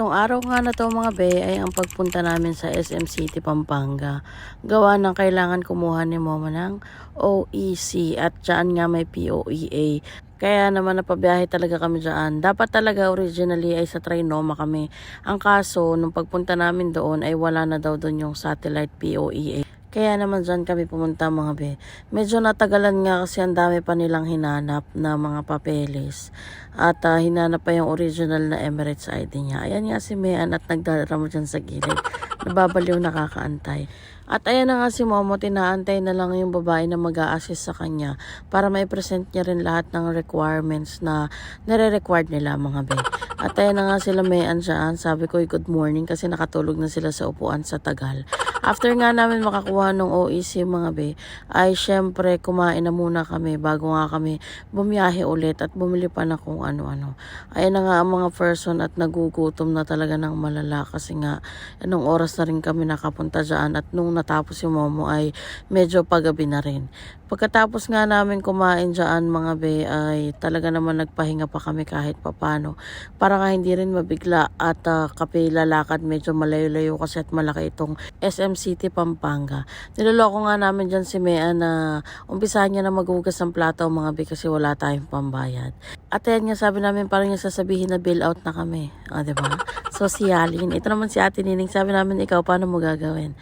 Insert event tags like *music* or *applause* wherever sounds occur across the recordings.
Itong araw nga na to mga be ay ang pagpunta namin sa SM City, Pampanga. Gawa ng kailangan kumuha ni Mama ng OEC at dyan nga may POEA. Kaya naman napabiyahe talaga kami dyan. Dapat talaga originally ay sa Trinoma kami. Ang kaso, nung pagpunta namin doon ay wala na daw doon yung satellite POEA. Kaya naman dyan kami pumunta mga be. Medyo natagalan nga kasi ang dami pa nilang hinanap na mga papeles. At ah, hinanap pa yung original na Emirates ID niya. Ayan nga si Mayan at nagdaramo dyan sa gilid. Nababaliw nakakaantay. At ayan na nga si Momo, tinaantay na lang yung babae na mag assist sa kanya para may present niya rin lahat ng requirements na nire-required nila mga be. At ayan na nga sila Mayan dyan. Sabi ko, good morning kasi nakatulog na sila sa upuan sa Tagal. After nga namin makakuha ng OEC mga be, ay syempre kumain na muna kami bago nga kami bumiyahe ulit at bumili pa na kung ano-ano. Ayan na nga ang mga person at nagugutom na talaga ng malala kasi nga anong oras na rin kami nakapunta dyan at nung natapos yung momo ay medyo pagabi na rin. Pagkatapos nga namin kumain dyan mga be ay talaga naman nagpahinga pa kami kahit papano para nga hindi rin mabigla at uh, kape lalakad medyo malayo-layo kasi at malaki itong SM City, Pampanga. Niloloko nga namin dyan si Mea na umpisahan niya na maghugas ng plato mga be kasi wala tayong pambayad. At ayan nga sabi namin parang niya sasabihin na bill out na kami. O, di ba? Sosyalin. Ito naman si Ate Nining. Sabi namin ikaw, paano mo gagawin?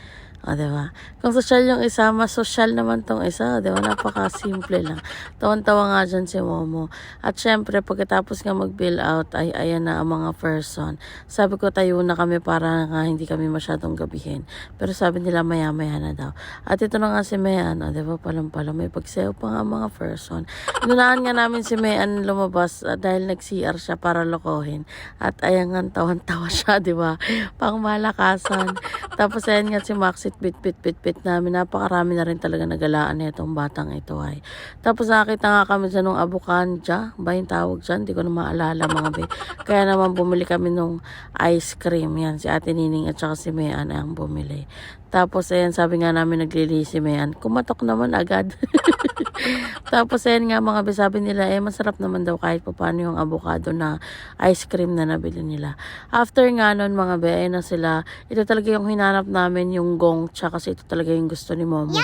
O, di ba? Kung social yung isa, mas social naman tong isa. Di ba? Napaka-simple lang. Tawan-tawa nga dyan si Momo. At syempre, pagkatapos nga mag-bill out, ay ayan na ang mga person. Sabi ko, tayo na kami para nga hindi kami masyadong gabihin. Pero sabi nila, maya-maya na daw. At ito na nga si Mayan. O, di ba? Palang-pala. May pagsayo pa nga mga person. Inunahan nga namin si Mayan lumabas ah, dahil nag-CR siya para lokohin. At ayan nga, tawan-tawa siya, di ba? Pang malakasan. Tapos ayan nga si Maxit bit bit bit bit namin. Napakarami na rin talaga nagalaan na itong batang ito ay. Tapos nakakita nga kami dyan ng abukanja. Ba yung tawag dyan? Di ko na maalala mga be. *laughs* Kaya naman bumili kami nung ice cream. Yan si Ate Nining at saka si Mayan ang bumili. Tapos ayan sabi nga namin naglili si Mayan. Kumatok naman agad. *laughs* Tapos ayan nga mga be sabi nila eh masarap naman daw kahit pa paano yung avocado na ice cream na nabili nila. After nga nun mga be ayun na sila. Ito talaga yung hinanap namin yung gongcha kasi ito talaga yung gusto ni Momo.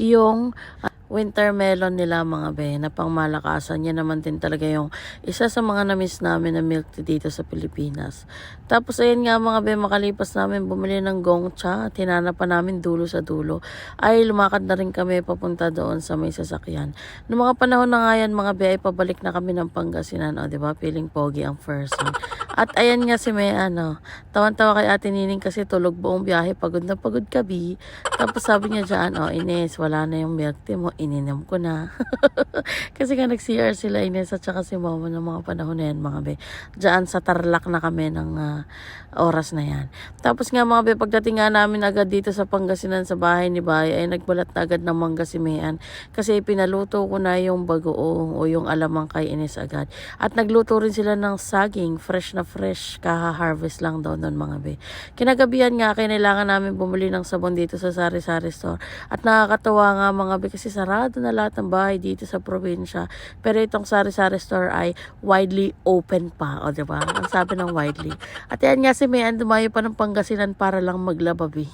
Yung ah, winter melon nila mga be na pangmalakasan. Yan naman din talaga yung isa sa mga namiss namin na milk tea dito sa Pilipinas. Tapos ayun nga mga be makalipas namin bumili ng gongcha. Tinanap pa namin dulo sa dulo. Ay lumakad na rin kami papunta doon sa may sasakyan. Noong mga panahon na nga yan mga be ay pabalik na kami ng Pangasinan. O ba feeling pogi ang person. At ayan nga si May ano. Tawan-tawa kay Ate Nining kasi tulog buong biyahe. Pagod na pagod kabi. Tapos sabi niya dyan, oh Ines, wala na yung milk tea mo. Ininom ko na. *laughs* kasi nga nag-CR sila Ines at saka si Mama ng mga panahon na yan mga be. Diyan sa Tarlac na kami ng ah, oras na yan. Tapos nga mga be, pagdating nga namin agad dito sa Pangasinan sa bahay ni Bay, ay nagbalat na agad ng mangga si Mayan. Kasi pinaluto ko na yung bagoong o yung alamang kay Ines agad. At nagluto rin sila ng saging, fresh na fresh, kaha-harvest lang daw nun mga be. Kinagabihan nga, kailangan namin bumili ng sabon dito sa Sari Sari Store. At nakakatawa nga mga be, kasi sarado na lahat ng bahay dito sa probinsya. Pero itong Sari Sari Store ay widely open pa, o diba? Ang sabi ng widely. At yan nga si Mayan, dumayo pa ng Pangasinan para lang maglababi.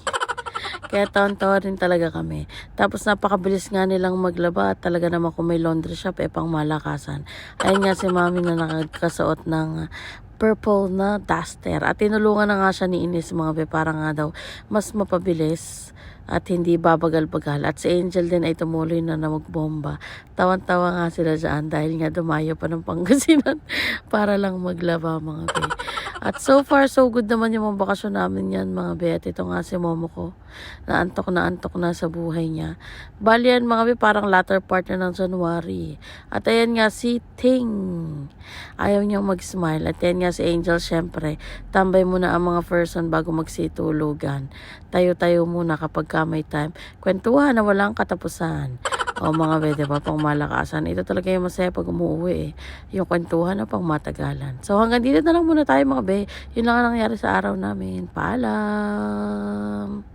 Kaya taon-taon rin talaga kami. Tapos napakabilis nga nilang maglaba at talaga naman kung may laundry shop, eh pang malakasan. Ayun nga si mami na nakagkasuot ng purple na duster. At tinulungan na nga siya ni Ines mga be para nga daw mas mapabilis at hindi babagal-bagal. At si Angel din ay tumuloy na na magbomba. Tawan-tawa nga sila dyan dahil nga dumayo pa ng Pangasinan *laughs* para lang maglaba mga be. At so far, so good naman yung mga bakasyon namin yan, mga be. At ito nga si Momo ko. Naantok na antok na sa buhay niya. Bali yan, mga be, parang latter part na ng January. At ayan nga si Ting. Ayaw niyang mag-smile. At ayan nga si Angel, syempre. Tambay muna ang mga person bago magsitulugan. Tayo-tayo muna kapag ka may time. Kwentuhan na walang katapusan. O mga be, diba, pang malakasan. Ito talaga yung masaya pag umuwi eh. Yung kwentuhan na pang matagalan. So hanggang dito na lang muna tayo mga be. Yun lang ang nangyari sa araw namin. Paalam!